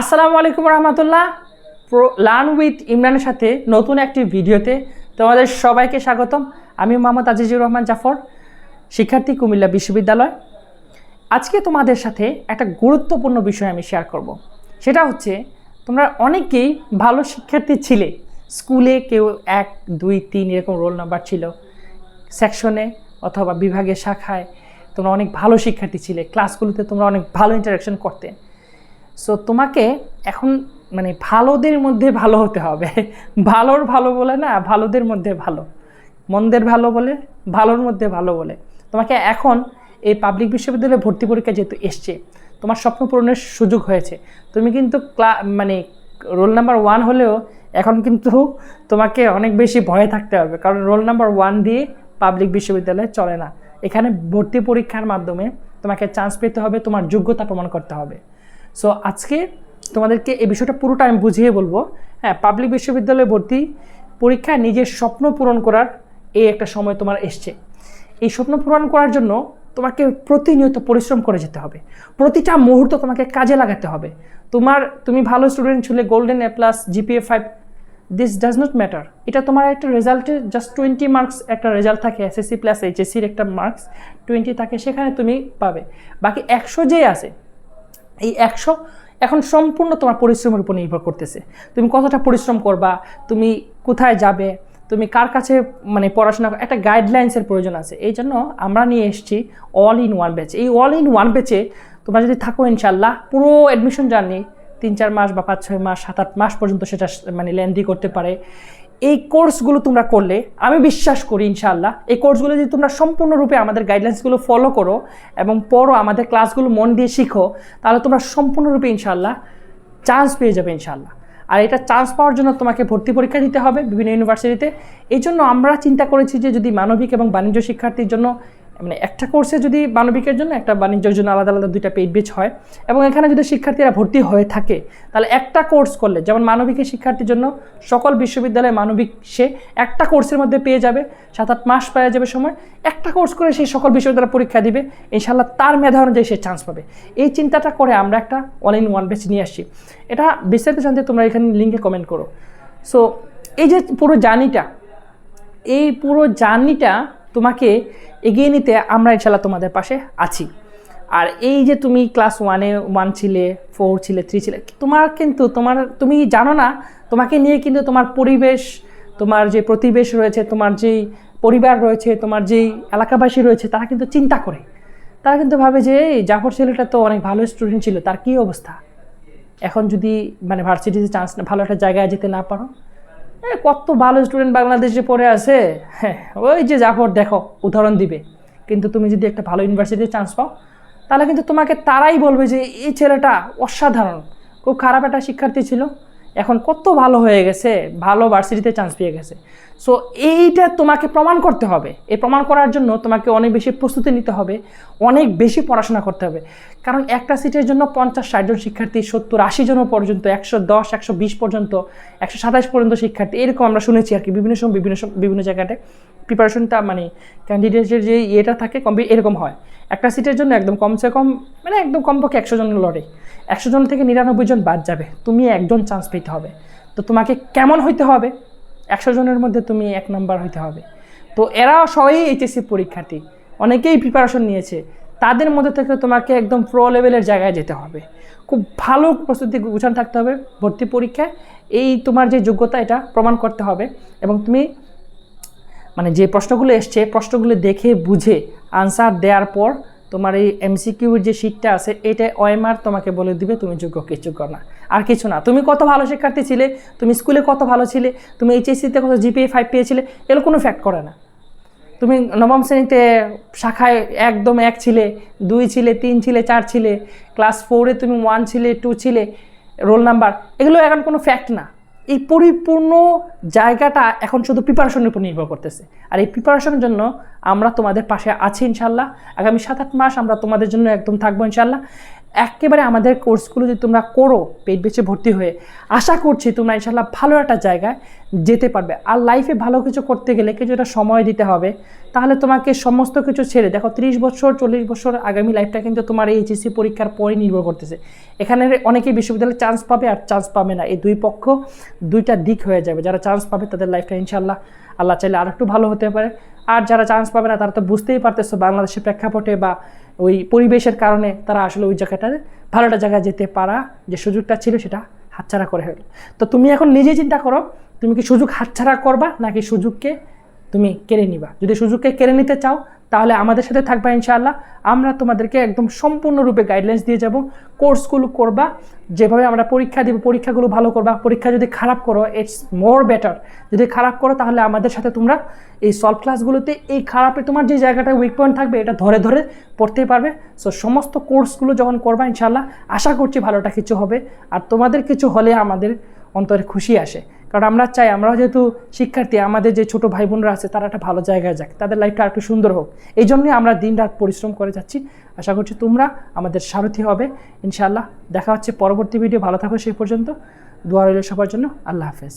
আসসালামু আলাইকুম রহমতুল্লাহ। Learn with ইমরানের সাথে নতুন একটি ভিডিওতে তোমাদের সবাইকে স্বাগতম। আমি মোহাম্মদ আজিজুর রহমান জাফর, শিক্ষার্থী কুমিল্লা বিশ্ববিদ্যালয়। আজকে তোমাদের সাথে একটা গুরুত্বপূর্ণ বিষয় আমি শেয়ার করব। সেটা হচ্ছে, তোমরা অনেকেই ভালো শিক্ষার্থী ছিলে। স্কুলে কেউ এক, দুই, তিন এরকম রোল নাম্বার ছিল। সেকশনে অথবা বিভাগের শাখায় তোমরা অনেক ভালো শিক্ষার্থী ছিলে। ক্লাসগুলোতে তোমরা অনেক ভালো ইন্টারাকশন করতে। সো তোমাকে এখন মানে ভালোদের মধ্যে ভালো হতে হবে। ভালোর ভালো বলে না, ভালোদের মধ্যে ভালো। মন্দের ভালো বলে, ভালোর মধ্যে ভালো বলে। তোমাকে এখন এই পাবলিক বিশ্ববিদ্যালয়ে ভর্তি পরীক্ষা যেহেতু এসছে, তোমার স্বপ্ন পূরণের সুযোগ হয়েছে। তুমি কিন্তু ক্লা মানে রোল নাম্বার ওয়ান হলেও এখন কিন্তু তোমাকে অনেক বেশি ভয়ে থাকতে হবে। কারণ রোল নাম্বার ওয়ান দিয়ে পাবলিক বিশ্ববিদ্যালয়ে চলে না। এখানে ভর্তি পরীক্ষার মাধ্যমে তোমাকে চান্স পেতে হবে, তোমার যোগ্যতা প্রমাণ করতে হবে। সো আজকে তোমাদেরকে এই বিষয়টা পুরোটা আমি বুঝিয়ে বলব। হ্যাঁ পাবলিক বিশ্ববিদ্যালয়ে ভর্তি পরীক্ষায় নিজের স্বপ্ন পূরণ করার এই একটা সময় তোমার এসছে। এই স্বপ্ন পূরণ করার জন্য তোমাকে প্রতিনিয়ত পরিশ্রম করে যেতে হবে। প্রতিটা মুহূর্ত তোমাকে কাজে লাগাতে হবে। তোমার, তুমি ভালো স্টুডেন্ট ছিলে golden A plus GPA five this does not matter এটা তোমার একটা রেজাল্টে জাস্ট টোয়েন্টি মার্কস একটা রেজাল্ট থাকে এসএসসি প্লাস এইচএসসির একটা মার্কস টোয়েন্টি থাকে, সেখানে তুমি পাবে। বাকি একশো যে আছে এই একশো এখন সম্পূর্ণ তোমার পরিশ্রমের উপর নির্ভর করতেছে। তুমি কতটা পরিশ্রম করবা, তুমি কোথায় যাবে, তুমি কার কাছে মানে পড়াশোনা একটা গাইডলাইন্সের প্রয়োজন আছে। এই জন্য আমরা নিয়ে এসেছি অল ইন ওয়ান ব্যাচ এই অল ইন ওয়ান ব্যাচে তোমরা যদি থাকো ইনশাল্লাহ পুরো অ্যাডমিশন জার্নি তিন চার মাস বা পাঁচ ছয় মাস, সাত আট মাস পর্যন্ত সেটা মানে লেন্দি করতে পারে। এই কোর্সগুলো তোমরা করলে, আমি বিশ্বাস করি ইনশাআল্লাহ, এই কোর্সগুলো যদি তোমরা সম্পূর্ণরূপে আমাদের গাইডলাইন্সগুলো ফলো করো এবং পড়ো আমাদের ক্লাসগুলো মন দিয়ে শিখো, তাহলে তোমরা সম্পূর্ণরূপে ইনশাল্লাহ চান্স পেয়ে যাবে ইনশাআল্লাহ। আর এটা চান্স পাওয়ার জন্য তোমাকে ভর্তি পরীক্ষা দিতে হবে বিভিন্ন ইউনিভার্সিটিতে এই জন্য আমরা চিন্তা করেছি যে যদি মানবিক এবং বাণিজ্য শিক্ষার্থীর জন্য মানে একটা কোর্সে যদি মানবিকের জন্য, একটা বাণিজ্যের জন্য আলাদা আলাদা দুইটা পেইড বেচ হয়, এবং এখানে যদি শিক্ষার্থীরা ভর্তি হয়ে থাকে, তাহলে একটা কোর্স করলে, যেমন মানবিকের শিক্ষার্থীর জন্য সকল বিশ্ববিদ্যালয়ে মানবিক সে একটা কোর্সের মধ্যে পেয়ে যাবে, সাত আট মাস পেয়ে যাবে সময়, একটা কোর্স করে সেই সকল বিশ্ববিদ্যালয় পরীক্ষা দিবে ইনশাল্লাহ তার মেধা অনুযায়ী সে চান্স পাবে। এই চিন্তাটা করে আমরা একটা অল ইন ওয়ান বেচ নিয়ে আসছি। এটা বিস্তারিত জানতে তোমরা এখানে লিঙ্কে কমেন্ট করো। সো এই যে পুরো জার্নিটা এই পুরো জার্নিটা তোমাকে এগিয়ে নিতে আমরা ইনশাল্লাহ তোমাদের পাশে আছি। আর এই যে তুমি ক্লাস ওয়ানে ওয়ান ছিলে ফোর ছিলে থ্রি ছিলে, তোমার কিন্তু, তোমার, তুমি জানো না, তোমাকে নিয়ে কিন্তু তোমার পরিবেশ, তোমার যে প্রতিবেশ রয়েছে, তোমার যেই পরিবার রয়েছে, তোমার যেই এলাকাবাসী রয়েছে, তারা কিন্তু চিন্তা করে। তারা কিন্তু ভাবে যে, এই জাফর ছেলেটা তো অনেক ভালো স্টুডেন্ট ছিল, তার কী অবস্থা? এখন যদি মানে ভার্সিটিতে চান্স না, ভালো একটা জায়গায় যেতে না পারো কত ভালো স্টুডেন্ট বাংলাদেশে পড়ে আছে। হ্যাঁ ওই যে জাফর, দেখো, উদাহরণ দিবে। কিন্তু তুমি যদি একটা ভালো ইউনিভার্সিটিতে চান্স পাও, তাহলে কিন্তু তোমাকে তারাই বলবে যে, এই ছেলেটা অসাধারণ। খুব খারাপ একটা শিক্ষার্থী ছিল। এখন কত ভালো হয়ে গেছে, ভালো ভার্সিটিতে চান্স পেয়ে গেছে। সো এইটা তোমাকে প্রমাণ করতে হবে। এই প্রমাণ করার জন্য তোমাকে অনেক বেশি প্রস্তুতি নিতে হবে, অনেক বেশি পড়াশোনা করতে হবে। কারণ একটা সিটের জন্য পঞ্চাশ ষাটজন শিক্ষার্থী, সত্তর, আশি জন পর্যন্ত, একশো দশ, একশো বিশ পর্যন্ত, একশো সাতাশ পর্যন্ত শিক্ষার্থী, এরকম আমরা শুনেছি আর কি বিভিন্ন সময়, বিভিন্ন বিভিন্ন জায়গাতে। প্রিপারেশনটা মানে ক্যান্ডিডেটের যে ইয়েটা থাকে, কম এরকম হয়। একটা সিটের জন্য একদম কমসে কম মানে একদম কমপক্ষে একশো জন লড়ে। একশো জন থেকে নিরানব্বই জন বাদ যাবে। তুমি একজন চান্স পেতে হবে। তো তোমাকে কেমন হইতে হবে? একশো জনের মধ্যে তুমি এক নাম্বার হইতে হবে। তো এরা সবাই এইচএসসি পরীক্ষার্থী। অনেকেই প্রিপারেশন নিয়েছে। তাদের মধ্যে থেকে তোমাকে একদম প্রো লেভেলের জায়গায় যেতে হবে। খুব ভালো প্রস্তুতি গুছান থাকতে হবে ভর্তি পরীক্ষায়। এই তোমার যে যোগ্যতা, এটা প্রমাণ করতে হবে। এবং তুমি মানে যে প্রশ্নগুলো এসছে, প্রশ্নগুলো দেখে বুঝে আনসার দেওয়ার পর তোমার এই এমসিকিউর যে শিটটা আছে, এটা ওএমআর তোমাকে বলে দিবে, তুমি যোগ্য কি যোগ্য না। আর কিছু না। তুমি কত ভালো শিক্ষার্থী ছিলে, তুমি স্কুলে কত ভালো ছিলে, তুমি এইচএসসিতে কত জিপিএ ফাইভ পেয়েছিলে, এগুলো কোনো ফ্যাক্ট করে না। তুমি নবম শ্রেণীতে শাখায় একদম এক ছিলে, দুই ছিলে, তিন ছিলে, চার ছিলে ক্লাস ফোরে তুমি ওয়ান ছিলে টু ছিলে রোল নাম্বার এগুলো এখন কোনো ফ্যাক্ট না। এই পরিপূর্ণ জায়গাটা এখন শুধু প্রিপারেশনের উপর নির্ভর করতেছে। আর এই প্রিপারেশনের জন্য আমরা তোমাদের পাশে আছি ইনশাল্লাহ। আগামী সাত, আট মাস আমরা তোমাদের জন্য একদম থাকব ইনশাল্লাহ। একেবারে আমাদের কোর্সগুলো যদি তোমরা করো, পেট বেছে ভর্তি হয়ে, আশা করছি তোমরা ইনশাল্লাহ ভালো একটা জায়গায় যেতে পারবে। আর লাইফে ভালো কিছু করতে গেলে কিছুটা সময় দিতে হবে। তাহলে তোমাকে সমস্ত কিছু ছেড়ে, দেখো ত্রিশ বছর, চল্লিশ বছর আগামী লাইফটা কিন্তু তোমার এই এইচএসসি পরীক্ষার পরে নির্ভর করতেছে। এখানে অনেকে বিশ্ববিদ্যালয়ে চান্স পাবে আর চান্স পাবে না। এই দুই পক্ষ দুইটা দিক হয়ে যাবে। যারা চান্স পাবে তাদের লাইফটা ইনশাল্লাহ আল্লাহ চাইলে আর একটু ভালো হতে পারে। আর যারা চান্স পাবে না তারা তো বুঝতেই পারতেছো বাংলাদেশের প্রেক্ষাপটে বা ওই পরিবেশের কারণে তারা আসলে ওই জায়গাটাতে ভালো একটা জায়গায় যেতে পারা যে সুযোগটা ছিল সেটা হাতছাড়া করে হলো। তো তুমি এখন নিজে চিন্তা করো, তুমি কি সুযোগ হাতছাড়া করবা নাকি সুযোগকে তুমি কেড়ে নিবা। যদি সুযোগকে কেড়ে নিতে চাও, তাহলে আমাদের সাথে থাকবা ইনশাআল্লাহ। আমরা তোমাদেরকে একদম সম্পূর্ণরূপে গাইডলাইন্স দিয়ে যাব। কোর্সগুলো করবা, যেভাবে আমরা পরীক্ষা দিব, পরীক্ষাগুলো ভালো করবা। পরীক্ষা যদি খারাপ করো ইটস মোর বেটার যদি খারাপ করো, তাহলে আমাদের সাথে তোমরা এই সলভ ক্লাসগুলোতে এই খারাপে তোমার যে জায়গাটা উইক পয়েন্ট থাকবে, এটা ধরে ধরে পড়তে পারবে। সো সমস্ত কোর্সগুলো যখন করবা ইনশাআল্লাহ, আশা করছি ভালোটা কিছু হবে। আর তোমাদের কিছু হলে আমাদের অন্তরে খুশি আসে। কারণ আমরা চাই, আমরা যেহেতু শিক্ষার্থী, আমাদের যে ছোটো ভাই বোনরা আছে, তারা একটা ভালো জায়গায় যাক, তাদের লাইফটা একটু সুন্দর হোক। এই জন্যই আমরা দিন রাত পরিশ্রম করে যাচ্ছি। আশা করছি তোমরা আমাদের সারথি হবে। ইনশাআল্লাহ, দেখা হচ্ছে পরবর্তী ভিডিও ভালো থাকো সেই পর্যন্ত। দোয়া রইল সবার জন্য। আল্লাহ হাফেজ।